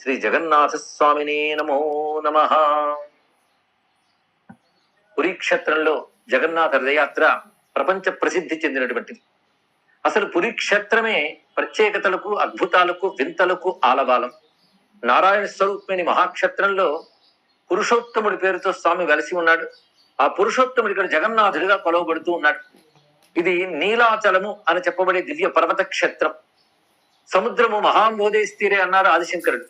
శ్రీ జగన్నాథ స్వామినే నమో నమ. పురీక్షేత్రంలో జగన్నాథ రథయాత్ర ప్రపంచ ప్రసిద్ధి చెందినటువంటిది అసలు పురీక్షేత్రమే ప్రత్యేకతలకు అద్భుతాలకు వింతలకు ఆలవాలం నారాయణ స్వరూపమైన మహాక్షేత్రంలో పురుషోత్తముడి పేరుతో స్వామి వెలసి ఉన్నాడు. ఆ పురుషోత్తముడి ఇక్కడ జగన్నాథుడిగా కొలవబడుతూ ఉన్నాడు. ఇది నీలాచలము అని చెప్పబడే దివ్య పర్వత క్షేత్రం సముద్రము మహాంబోధేస్తీరే అన్నారు ఆదిశంకరుడు.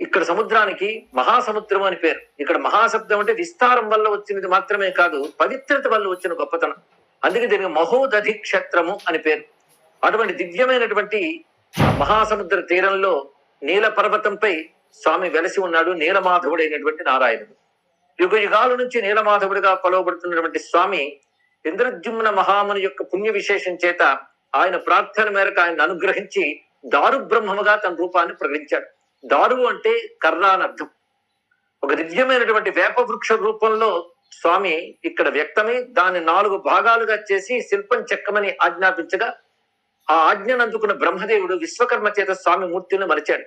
ఇక్కడ సముద్రానికి మహాసముద్రం అని పేరు. ఇక్కడ మహాశబ్దం అంటే విస్తారం వల్ల వచ్చినది మాత్రమే కాదు పవిత్రత వల్ల వచ్చిన గొప్పతనం. అందుకే దీనికి మహోదధి క్షేత్రము అని పేరు. అటువంటి దివ్యమైనటువంటి మహాసముద్ర తీరంలో నీల పర్వతంపై స్వామి వెలసి ఉన్నాడు నీలమాధవుడైనటువంటి నారాయణుడు. యుగ యుగాల నుంచి నీలమాధవుడిగా కొలవబడుతున్నటువంటి స్వామి ఇంద్రద్యుమ్న మహాముని యొక్క పుణ్య విశేషం చేత ఆయన ప్రార్థన మేరకు ఆయన అనుగ్రహించి దారు బ్రహ్మముగా తన రూపాన్ని ప్రకటించాడు. దారువు అంటే కర్ర అని అర్థం ఒక దివ్యమైనటువంటి వేప వృక్ష రూపంలో స్వామి ఇక్కడ వ్యక్తమై దాన్ని నాలుగు భాగాలుగా చేసి శిల్పం చెక్కమని ఆజ్ఞాపించగా ఆ ఆజ్ఞను అందుకున్న బ్రహ్మదేవుడు విశ్వకర్మ చేత స్వామి మూర్తిని మలిచాడు.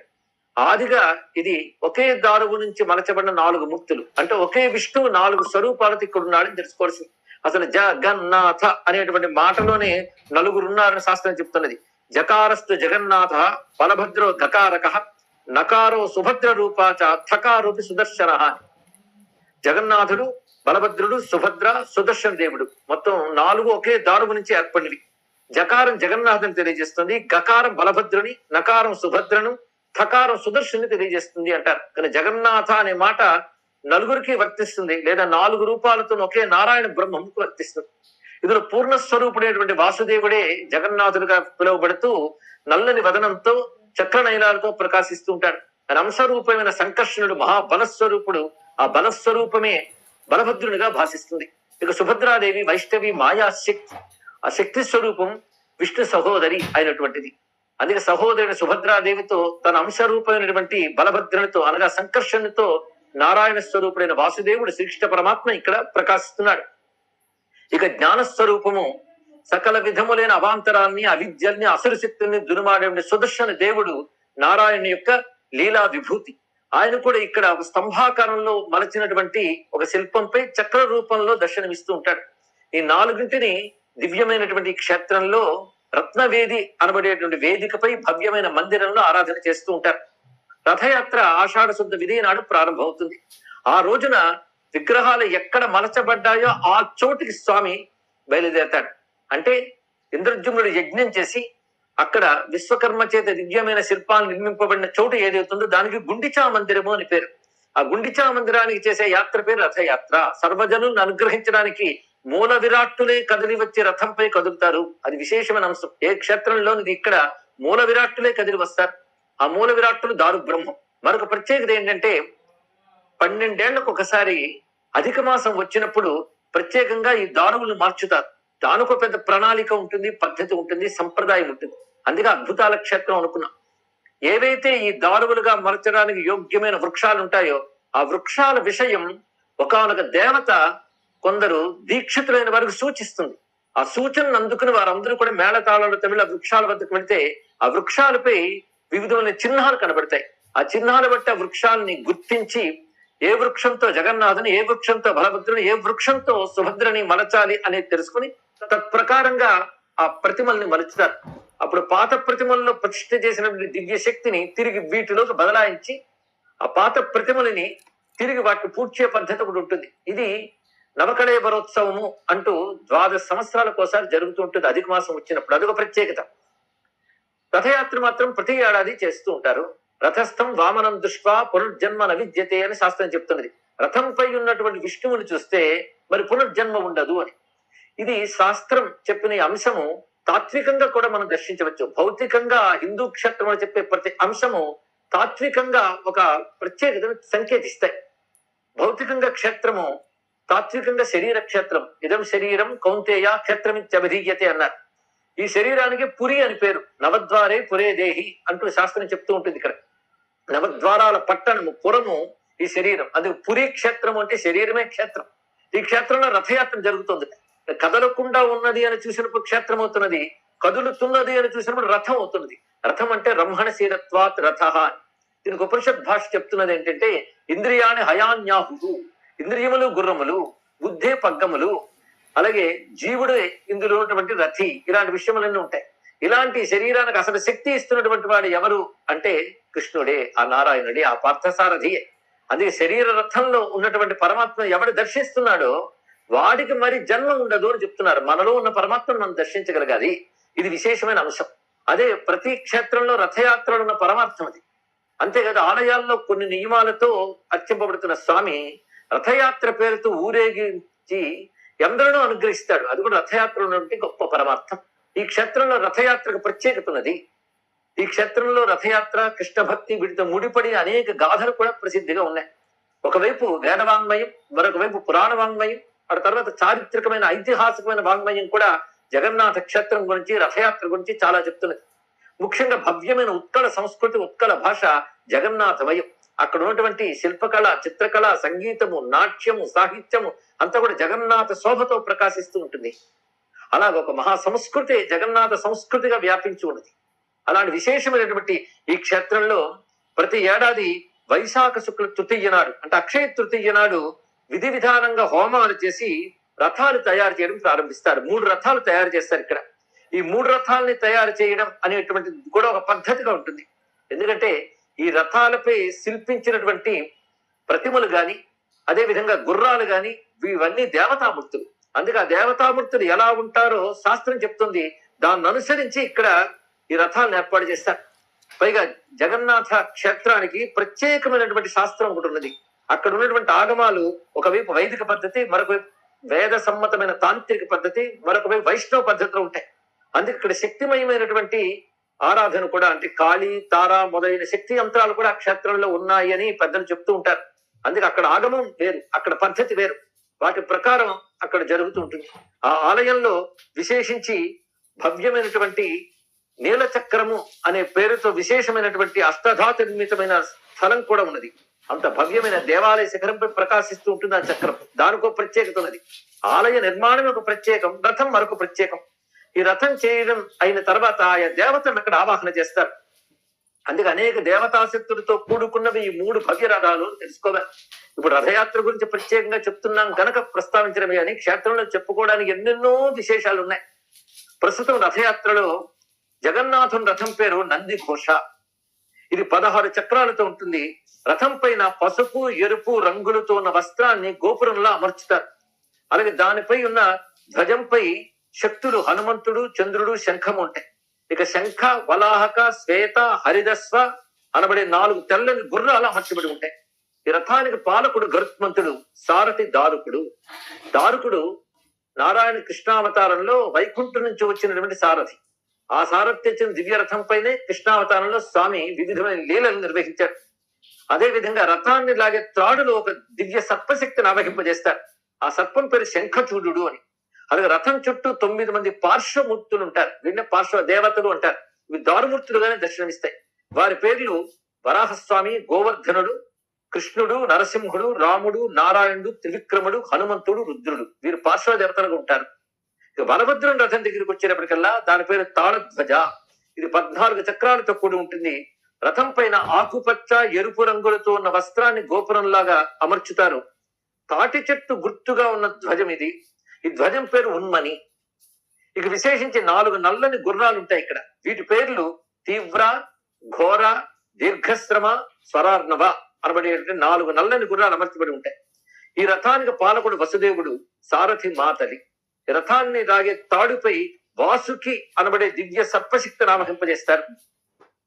ఆదిగా ఇది ఒకే దారువు నుంచి మలచబడిన నాలుగు మూర్తులు. అంటే ఒకే విష్ణువు నాలుగు స్వరూపాలతో ఇక్కడ ఉన్నాడని తెలుసుకోవాల్సింది. అసలు జగన్నాథ అనేటువంటి మాటలోనే నలుగురున్నారని శాస్త్రం చెప్తున్నది. జకారస్తు జగన్నాథ బలభద్రో ధకారక నకారో సుభద్ర రూపాచ థకారోపి సుదర్శన. జగన్నాథుడు బలభద్రుడు సుభద్ర సుదర్శన దేవుడు. మొత్తం నాలుగు ఒకే దారువు నుంచి ఏర్పడినవి. జకారం జగన్నాథుని తెలియజేస్తుంది గకారం బలభద్రుని నకారం సుభద్రను థకారం సుదర్శుని తెలియజేస్తుంది అంటారు. కానీ జగన్నాథ అనే మాట నలుగురికి వర్తిస్తుంది లేదా నాలుగు రూపాలతో ఒకే నారాయణ బ్రహ్మంకు వర్తిస్తుంది. ఇందులో పూర్ణస్వరూపుడైనటువంటి వాసుదేవుడే జగన్నాథుడిగా పిలువబడుతూ నల్లని వదనంతో చక్ర నయనాలతో ప్రకాశిస్తూ ఉంటాడు. రంసరూపమైన సంకర్షణుడు మహాబలస్వరూపుడు ఆ బలస్వరూపమే బలభద్రునిగా భాషిస్తుంది. ఇక సుభద్రాదేవి వైష్ణవి మాయా శక్తి. ఆ శక్తి స్వరూపం విష్ణు సహోదరి అయినటువంటిది. అందుకే సహోదరుని సుభద్రాదేవితో తన అంశరూపమైనటువంటి బలభద్రునితో అనగా సంకర్షణతో నారాయణ స్వరూపుడైన వాసుదేవుడు శ్రీకృష్ణ పరమాత్మ ఇక్కడ ప్రకాశిస్తున్నాడు. ఇక జ్ఞాన స్వరూపము సకల విధములైన అవాంతరాన్ని అవిద్యల్ని అసుర శక్తుల్ని దురుమాడే సుదర్శన దేవుడు నారాయణ యొక్క లీలా విభూతి. ఆయన కూడా ఇక్కడ ఒక స్తంభాకారంలో మలచినటువంటి ఒక శిల్పంపై చక్ర రూపంలో దర్శనమిస్తూ ఉంటాడు. ఈ నాలుగింటిని దివ్యమైనటువంటి క్షేత్రంలో రత్నవేది అనబడేటువంటి వేదికపై భవ్యమైన మందిరంలో ఆరాధన చేస్తూ ఉంటారు. రథయాత్ర ఆషాఢ శుద్ధ విధి నాడు ప్రారంభమవుతుంది. ఆ రోజున విగ్రహాలు ఎక్కడ మలచబడ్డాయో ఆ చోటికి స్వామి బయలుదేరతాడు. అంటే ఇంద్రజుమ్నుడు యజ్ఞం చేసి అక్కడ విశ్వకర్మ చేత దివ్యమైన శిల్పాలు నిర్మింపబడిన చోటు ఏదైతుందో దానికి గుండిచా మందిరము అని పేరు. ఆ గుండిచా మందిరానికి చేసే యాత్ర పేరు రథయాత్ర. సర్వజనులను అనుగ్రహించడానికి మూల విరాట్టులే కదిలి వచ్చి రథంపై కదులుతారు. అది విశేషమైన అంశం. ఏ క్షేత్రంలోనిది ఇక్కడ మూల విరాట్టులే కదిలి వస్తారు? ఆ మూల విరాట్టులు దారు బ్రహ్మం. మరొక ప్రత్యేకత ఏంటంటే పన్నెండేళ్ళకు ఒకసారి అధిక మాసం వచ్చినప్పుడు ప్రత్యేకంగా ఈ దారువులు మార్చుతారు. దానికి పెద్ద ప్రణాళిక ఉంటుంది పద్ధతి ఉంటుంది సంప్రదాయం ఉంటుంది. అందుకే అద్భుతాల క్షేత్రం అనుకున్నాం. ఏవైతే ఈ దారువులుగా మలచడానికి యోగ్యమైన వృక్షాలు ఉంటాయో ఆ వృక్షాల విషయం ఒకనొక దేవత కొందరు దీక్షితులైన వారికి సూచిస్తుంది. ఆ సూచనను అందుకుని వారందరూ కూడా మేళతాళాలు తమిళ వృక్షాల వద్దకు వెళితే ఆ వృక్షాలపై వివిధమైన చిహ్నాలు కనబడతాయి. ఆ చిహ్నాలు బట్టి ఆ వృక్షాలని గుర్తించి ఏ వృక్షంతో జగన్నాథుని ఏ వృక్షంతో బలభద్రుని ఏ వృక్షంతో సుభద్రని మలచాలి అనేది తెలుసుకుని తత్ప్రకారంగా ఆ ప్రతిమల్ని మలుచుతారు అప్పుడు పాత ప్రతిమల్లో ప్రతిష్ఠ చేసినటువంటి దివ్య శక్తిని తిరిగి వీటిలోకి బదలాయించి ఆ పాత ప్రతిమలని తిరిగి వాటిని పూడ్చే పద్ధతి కూడా ఉంటుంది. ఇది నవకళేబరోత్సవము అంటూ ద్వాదశ సంవత్సరాలకు ఒకసారి జరుగుతూ ఉంటుంది. అధిక మాసం వచ్చినప్పుడు అదొక ప్రత్యేకత. రథయాత్ర మాత్రం ప్రతి ఏడాది చేస్తూ ఉంటారు. రథస్థం వామనం దృష్ట్వా పునర్జన్మ విద్యతే అని శాస్త్రం చెప్తున్నది. రథంపై ఉన్నటువంటి విష్ణువుని చూస్తే మరి పునర్జన్మ ఉండదు అని. ఇది శాస్త్రం చెప్పిన అంశము తాత్వికంగా కూడా మనం దర్శించవచ్చు. భౌతికంగా హిందూ క్షేత్రంలో చెప్పే ప్రతి అంశము తాత్వికంగా ఒక ప్రత్యేకతను సంకేతిస్తాయి. భౌతికంగా క్షేత్రము తాత్వికంగా శరీర క్షేత్రం. ఇదం శరీరం కౌంతేయ క్షేత్రమిత్యభిధీయతే అన్నారు. ఈ శరీరానికి పురి అని పేరు. నవద్వారే పురే దేహి అంటూ శాస్త్రం చెప్తూ ఉంటుంది ఇక్కడ. నవద్వారాల పట్టణము పురము ఈ శరీరం. అది పురి క్షేత్రం అంటే శరీరమే క్షేత్రం. ఈ క్షేత్రంలో రథయాత్ర జరుగుతుంది. కదలకుండా ఉన్నది అని చూసినప్పుడు క్షేత్రం అవుతున్నది కదులుతున్నది అని చూసినప్పుడు రథం అవుతున్నది. రథం అంటే రమ్హణ శీలత్వాత్ రథ దీనికి ఉపనిషత్ భాష చెప్తున్నది ఏంటంటే ఇంద్రియాన్ని హయాన్యాహు ఇంద్రియములు గుర్రములు బుద్ధే పగ్గములు అలాగే జీవుడే ఇందులో ఉన్నటువంటి రథి ఇలాంటి విషయములన్నీ ఉంటాయి. ఇలాంటి శరీరానికి అసలు శక్తి ఇస్తున్నటువంటి వాడు ఎవరు అంటే కృష్ణుడే ఆ నారాయణుడే ఆ పార్థసారథియే అదే శరీర రథంలో ఉన్నటువంటి పరమాత్మ ఎవడు దర్శిస్తున్నాడో వాడికి మరి జన్మ ఉండదు అని చెప్తున్నారు. మనలో ఉన్న పరమాత్మను మనం దర్శించగలగాలి. ఇది విశేషమైన అంశం. అదే ప్రతి క్షేత్రంలో రథయాత్రలు ఉన్న పరమార్థం అది. అంతేకాదు ఆలయాల్లో కొన్ని నియమాలతో అర్చింపబడుతున్న స్వామి రథయాత్ర పేరుతో ఊరేగించి ఎందరినో అనుగ్రహిస్తాడు. అది కూడా రథయాత్ర ఉన్నటువంటి గొప్ప పరమార్థం. ఈ క్షేత్రంలో రథయాత్రకు ప్రత్యేకత ఉన్నది. ఈ క్షేత్రంలో రథయాత్ర కృష్ణ భక్తి వీటితో ముడిపడి అనేక గాథలు కూడా ప్రసిద్ధిగా ఉన్నాయి. ఒకవైపు వేదవాంగ్మయం మరొక వైపు పురాణ వాంగ్మయం ఆ తర్వాత చారిత్రకమైన ఐతిహాసికమైన వాంగ్మయం కూడా జగన్నాథ క్షేత్రం గురించి రథయాత్ర గురించి చాలా చెప్తున్నది. ముఖ్యంగా భవ్యమైన ఉత్కళ సంస్కృతి ఉత్కళ భాష జగన్నాథమయం. అక్కడ ఉన్నటువంటి శిల్పకళ చిత్రకళ సంగీతము నాట్యము సాహిత్యము అంతా కూడా జగన్నాథ శోభతో ప్రకాశిస్తూ ఉంటుంది. అలాగ ఒక మహా సంస్కృతి జగన్నాథ సంస్కృతిగా వ్యాపించి ఉన్నది. అలాంటి విశేషమైనటువంటి ఈ క్షేత్రంలో ప్రతి ఏడాది వైశాఖ శుక్ల తృతీయ నాడు అంటే అక్షయ తృతీయ నాడు విధి విధానంగా హోమాలు చేసి రథాలు తయారు చేయడం ప్రారంభిస్తారు. మూడు రథాలు తయారు చేస్తారు ఇక్కడ. ఈ మూడు రథాలని తయారు చేయడం అనేటువంటి కూడా ఒక పద్ధతిగా ఉంటుంది. ఎందుకంటే ఈ రథాలపై శిల్పించినటువంటి ప్రతిమలు గాని అదేవిధంగా గుర్రాలు గాని ఇవన్నీ దేవతామూర్తులు. అందుకే ఆ దేవతామూర్తులు ఎలా ఉంటారో శాస్త్రం చెప్తుంది. దాన్ని అనుసరించి ఇక్కడ ఈ రథాలను ఏర్పాటు చేస్తారు. పైగా జగన్నాథ క్షేత్రానికి ప్రత్యేకమైనటువంటి శాస్త్రం ఒకటి ఉన్నది. అక్కడ ఉన్నటువంటి ఆగమాలు ఒకవైపు వైదిక పద్ధతి మరొక వేద సమ్మతమైన తాంత్రిక పద్ధతి మరొకవైపు వైష్ణవ పద్ధతిలో ఉంటాయి. అందుకే ఇక్కడ శక్తిమయమైనటువంటి ఆరాధన కూడా అంటే కాళీ తార మొదలైన శక్తి యంత్రాలు కూడా ఆ క్షేత్రంలో ఉన్నాయి అని పెద్దలు చెప్తూ ఉంటారు. అందుకే అక్కడ ఆగమం వేరు అక్కడ పద్ధతి వేరు. వాటి ప్రకారం అక్కడ జరుగుతూ ఉంటుంది. ఆ ఆలయంలో విశేషించి భవ్యమైనటువంటి నీల చక్రము అనే పేరుతో విశేషమైనటువంటి అష్టధాత నిర్మితమైన స్థలం కూడా ఉన్నది. అంత భవ్యమైన దేవాలయ శిఖరంపై ప్రకాశిస్తూ ఉంటుంది ఆ చక్రం. దానికో ప్రత్యేకత ఉన్నది. ఆలయ నిర్మాణం ఒక ప్రత్యేకం రథం మరొక ప్రత్యేకం. ఈ రథం చేయడం అయిన తర్వాత ఆయా దేవతలను అక్కడ ఆవాహన చేస్తారు. అందుకే అనేక దేవతాశక్తులతో కూడుకున్నవి ఈ మూడు భవ్య రథాలు తెలుసుకోవాలి. ఇప్పుడు రథయాత్ర గురించి ప్రత్యేకంగా చెప్తున్నాం గనక ప్రస్తావించడమే అని క్షేత్రంలో చెప్పుకోవడానికి ఎన్నెన్నో విశేషాలు ఉన్నాయి. ప్రస్తుతం రథయాత్రలో జగన్నాథం రథం పేరు నంది ఘోష. ఇది పదహారు చక్రాలతో ఉంటుంది. రథం పైన పసుపు ఎరుపు రంగులతో ఉన్న వస్త్రాన్ని గోపురంలో అమర్చుతారు. అలాగే దానిపై ఉన్న ధ్వజంపై శక్తులు హనుమంతుడు చంద్రుడు శంఖం ఉంటాయి. ఇక శంఖ వలాహక శ్వేత హరిదస్వ అనబడే నాలుగు తెల్లని గుర్రాలు అమర్చబడి ఉంటాయి. ఈ రథానికి పాలకుడు గరుత్మంతుడు సారథి దారుకుడు. దారుకుడు నారాయణ కృష్ణావతారంలో వైకుంఠం నుంచి వచ్చినటువంటి సారథి. ఆ సారథ్ తెచ్చిన దివ్య రథం పైనే కృష్ణావతారంలో స్వామి వివిధమైన లీలలు నిర్వహించారు అదే విధంగా రథాన్ని లాగే త్రాడులో ఒక దివ్య సర్పశక్తిని ఆవహింపజేస్తారు ఆ సర్పం పేరు శంఖచూడు అని. అలాగే రథం చుట్టూ తొమ్మిది మంది పార్శ్వమూర్తులు ఉంటారు. వీళ్ళ పార్శ్వ దేవతలు అంటారు. ఇవి దారుమూర్తులుగానే దర్శనమిస్తాయి. వారి పేర్లు వరాహస్వామి గోవర్ధనుడు కృష్ణుడు నరసింహుడు రాముడు నారాయణుడు త్రివిక్రముడు హనుమంతుడు రుద్రుడు. వీరు పార్శ్వ దేవతలుగా ఉంటారు. బలభద్రుని రథం దగ్గరికి వచ్చేటప్పటికల్లా దాని పేరు తాళధ్వజ. ఇది పద్నాలుగు చక్రాలతో కూడి ఉంటుంది. రథం పైన ఆకుపచ్చ ఎరుపు రంగులతో ఉన్న వస్త్రాన్ని గోపురంలాగా అమర్చుతారు. తాటి చెట్టు గుర్తుగా ఉన్న ధ్వజం ఇది. ఈ ధ్వజం పేరు ఉన్మని. ఇక విశేషించి నాలుగు నల్లని గుర్రాలు ఉంటాయి ఇక్కడ. వీటి పేర్లు తీవ్ర ఘోర దీర్ఘశ్రమ స్వరార్ణవ అనబడేటువంటి నాలుగు నల్లని గుర్రాలు అమర్చబడి ఉంటాయి. ఈ రథానికి పాలకుడు వసుదేవుడు సారథి మాతలి. రథాన్ని లాగే తాడుపై వాసుకి అనబడే దివ్య సర్పశక్తి నామహింపజేస్తారు.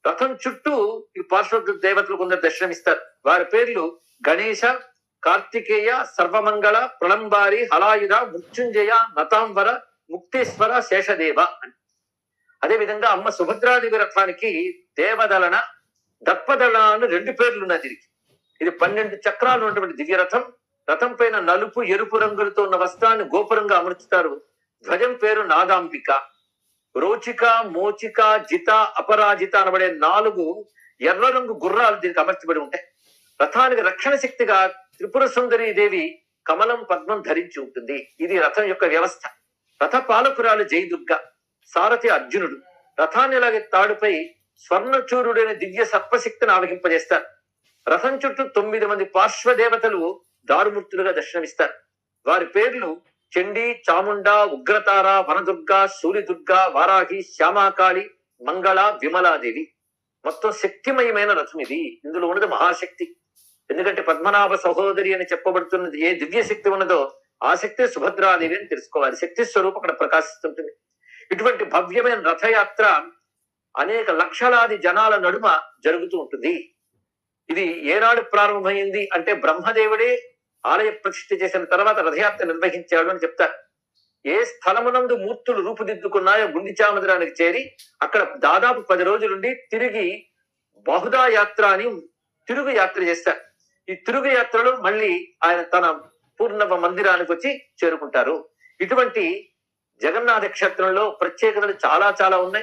రథం చుట్టూ ఈ పార్శ్వ దేవతలు కొందరు దర్శనమిస్తారు. వారి పేర్లు గణేశ కార్తికేయ సర్వమంగళ ప్రళంబారి హలాయుధ మృత్యుంజయ నతాంబర ముక్తేశ్వర శేషదేవ అని. అదే విధంగా అమ్మ సుభద్రాదేవి రథానికి దేవదళన దర్పదళ అని రెండు పేర్లు ఉన్నాయి దీనికి. ఇది పన్నెండు చక్రాలు ఉన్నటువంటి దివ్య రథం. రథం పైన నలుపు ఎరుపు రంగులతో ఉన్న వస్త్రాన్ని గోపురంగా అమర్చుతారు. ధ్వజం పేరు నాదాంబిక. రోచిక మోచిక జిత అపరాజిత అనబడే నాలుగు ఎర్ర రంగు గుర్రాలు దీనికి అమర్చబడి ఉంటాయి. రథానికి రక్షణ శక్తిగా త్రిపుర సుందరి దేవి కమలం పద్మం ధరించి ఉంటుంది. ఇది రథం యొక్క వ్యవస్థ. రథ పాలకురాలు జయదుర్గ సారథి అర్జునుడు. రథాన్ని లాగే తాడుపై స్వర్ణచూరుడైన దివ్య సర్పశక్తిని ఆవహింపజేస్తారు రథం చుట్టూ తొమ్మిది మంది పార్శ్వదేవతలు దారుమూర్తులుగా దర్శనమిస్తారు. వారి పేర్లు చండి చాముండ ఉగ్రతార వనదుర్గ సూర్యదుర్గ వారాహి శ్యామాకాళి మంగళ విమలాదేవి. మొత్తం శక్తిమయమైన రథం ఇది. ఇందులో ఉన్నది మహాశక్తి. ఎందుకంటే పద్మనాభ సహోదరి అని చెప్పబడుతున్నది ఏ దివ్య శక్తి ఉన్నదో ఆ శక్తి సుభద్రాదేవి అని తెలుసుకోవాలి. శక్తి స్వరూపం అక్కడ ప్రకాశిస్తుంటుంది. ఇటువంటి భవ్యమైన రథయాత్ర అనేక లక్షలాది జనాల నడుమ జరుగుతూ ఉంటుంది. ఇది ఏనాడు ప్రారంభమైంది అంటే బ్రహ్మదేవుడే ఆలయ ప్రతిష్ఠ చేసిన తర్వాత రథయాత్ర నిర్వహించాడు అని చెప్తారు. ఏ స్థలమునందు మూర్తులు రూపుదిద్దుకున్నాయో గుండిచామందిరానికి చేరి అక్కడ దాదాపు పది రోజులుండి తిరిగి బహుదా యాత్ర అని తిరుగు యాత్ర చేస్తారు. ఈ తిరుగు యాత్రలో మళ్ళీ ఆయన తన పూర్ణవ మందిరానికి వచ్చి చేరుకుంటారు. ఇటువంటి జగన్నాథ క్షేత్రంలో ప్రత్యేకతలు చాలా చాలా ఉన్నాయి.